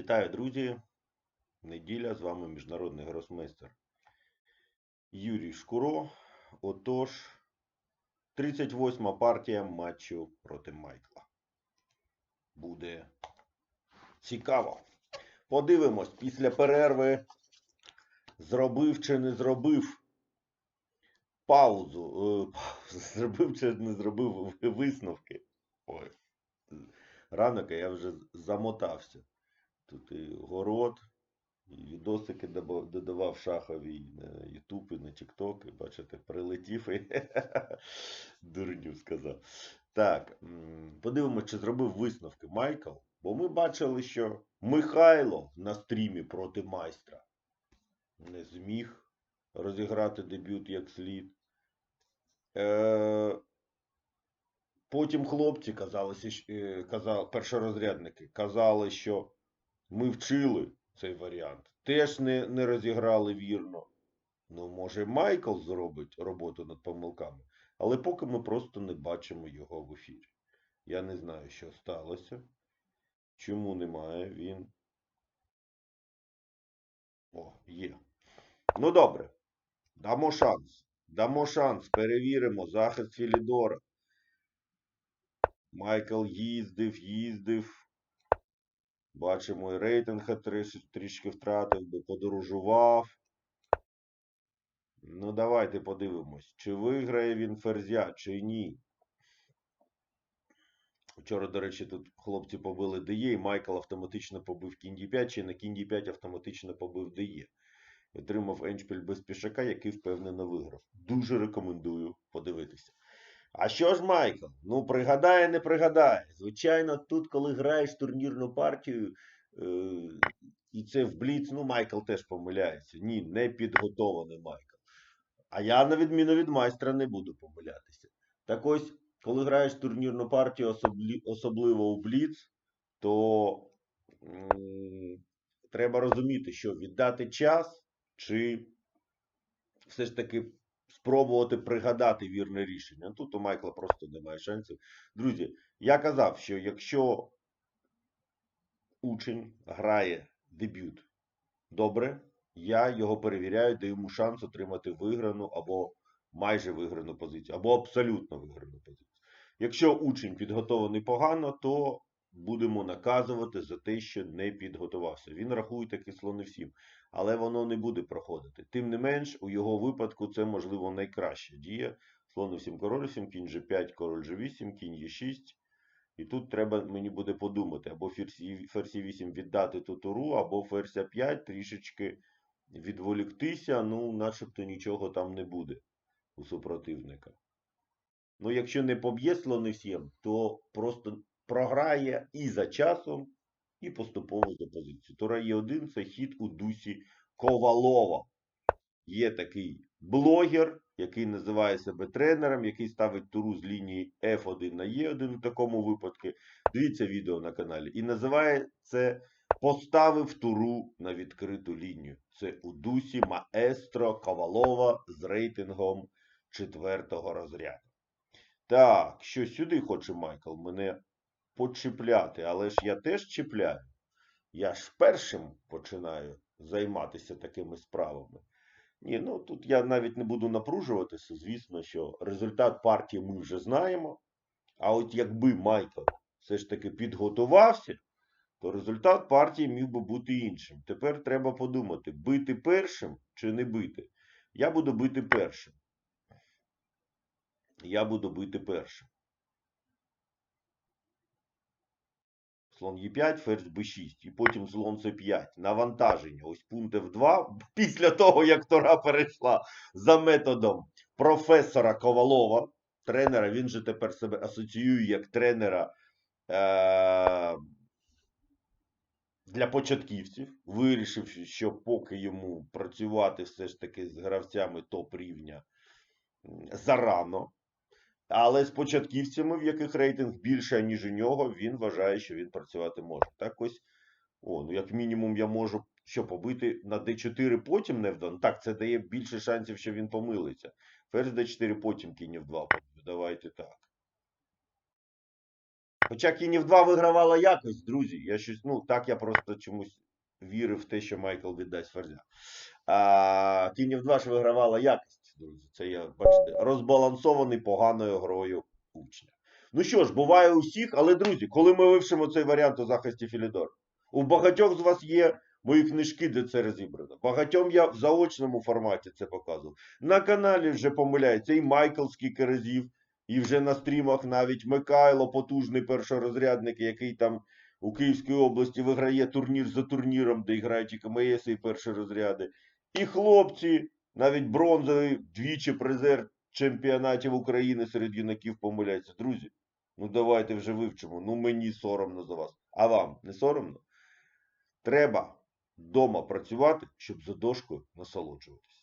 Вітаю, друзі! Неділя, з вами міжнародний гросмейстер Юрій Шкуро. Отож, 38 партія матчу проти Майкла. Буде цікаво. Подивимось, після перерви зробив чи не зробив паузу. е, Зробив чи не зробив висновки. Ой, ранок, я вже замотався. Тут і город, і відосики додавав шахові на Ютуб, і на Тікток. І бачите, прилетів і дурню сказав. Так, м, подивимось, чи зробив висновки Майкл. Бо ми бачили, що Михайло на стрімі проти майстра не зміг розіграти дебют як слід. Е, Потім хлопці казалися, щ- е, казали, першорозрядники казали, що ми вчили цей варіант. Теж не, не розіграли вірно. Ну, може, Майкл зробить роботу над помилками, але поки ми просто не бачимо його в ефірі. Я не знаю, що сталося. Чому немає він. О, є. Ну добре. Дамо шанс. Дамо шанс. Перевіримо захист Філідора. Майкл їздив, їздив. Бачимо, і рейтинг трішки втратив, бо подорожував. Ну, давайте подивимось, чи виграє він ферзя, чи ні. Вчора, до речі, тут хлопці побили ДЕ, і Майкл автоматично побив кінь d5, чи на кінь d5 автоматично побив ДЕ. Отримав еншпіль без пішака, який впевнено виграв. Дуже рекомендую подивитися. А що ж Майкл? Ну, пригадає, не пригадає. Звичайно, тут, коли граєш турнірну партію, е, і це в Бліц, ну, Майкл теж помиляється. Ні, не підготований Майкл. А я, на відміну від майстра, не буду помилятися. Так ось, коли граєш турнірну партію, особливо у Бліц, то м, треба розуміти, що віддати час, чи все ж таки спробувати пригадати вірне рішення. Тут у Майкла просто немає шансів. Друзі, я казав, що якщо учень грає дебют добре, я його перевіряю, даю йому шанс отримати виграну або майже виграну позицію, або абсолютно виграну позицію. Якщо учень підготований погано, то будемо наказувати за те, що не підготувався. Він рахує такі слони всім, але воно не буде проходити. Тим не менш, у його випадку це можливо найкраща дія. Слон F7, король 7, кінь G5, король G8, кінь Е6. І тут треба мені буде подумати, або ферзі 8 віддати ту туру, або ферзя 5 трішечки відволіктися, ну, начебто нічого там не буде у супротивника. Ну, якщо не поб'є слони 7, то просто програє і за часом, і поступово за позицію. Тура Е1 це хід у дусі Ковалова. Є такий блогер, який називає себе тренером, який ставить туру з лінії F1 на E1 в такому випадку. Дивіться відео на каналі. І називає це Поставив туру на відкриту лінію. Це у дусі Маестро Ковалова з рейтингом четвертого розряду. Так, що сюди хоче Майкл мене почіпляти, але ж я теж чіпляю. Я ж першим починаю займатися такими справами. Ні, ну тут я навіть не буду напружуватися. Звісно, що результат партії ми вже знаємо. А от якби Майкл все ж таки підготувався, то результат партії міг би бути іншим. Тепер треба подумати, бити першим чи не бити. Я буду бити першим. Я буду бити першим. Слон Е5, ферзь Б6, і потім слон С5. Навантаження. Ось пункт F2. Після того, як Тора перейшла за методом професора Ковалова, тренера, він же тепер себе асоціює як тренера е- для початківців. Вирішив, що поки йому працювати все ж таки з гравцями топ-рівня зарано. Але з початківцями, в яких рейтинг більше, ніж у нього, він вважає, що він працювати може. Так ось, о, ну як мінімум, я можу що побити на d4 потім не вдано. Так, це дає більше шансів, що він помилиться. Ферзь d4 потім кінь в 2. Давайте так. Хоча Кінів 2 вигравала якось, друзі. Я щось, ну, так я просто чомусь вірив в те, що Майкл віддасть ферзя. Кінів 2 ж вигравала якість, друзі. Це я, бачите, розбалансований поганою грою учня. Ну що ж, буває у всіх, але, друзі, коли ми вивчимо цей варіант у захисті Філідор, у багатьох з вас є мої книжки, де це розібрано. Багатьом я в заочному форматі це показував. На каналі вже помиляється і Майкл скільки і вже на стрімах навіть Микайло, потужний першорозрядник, який там у Київській області виграє турнір за турніром, де грають і КМС, і перші розряди. І хлопці, навіть бронзовий, двічі призер чемпіонатів України серед юнаків помиляються. Друзі, ну давайте вже вивчимо. Ну мені соромно за вас. А вам не соромно? Треба вдома працювати, щоб за дошкою насолоджуватися.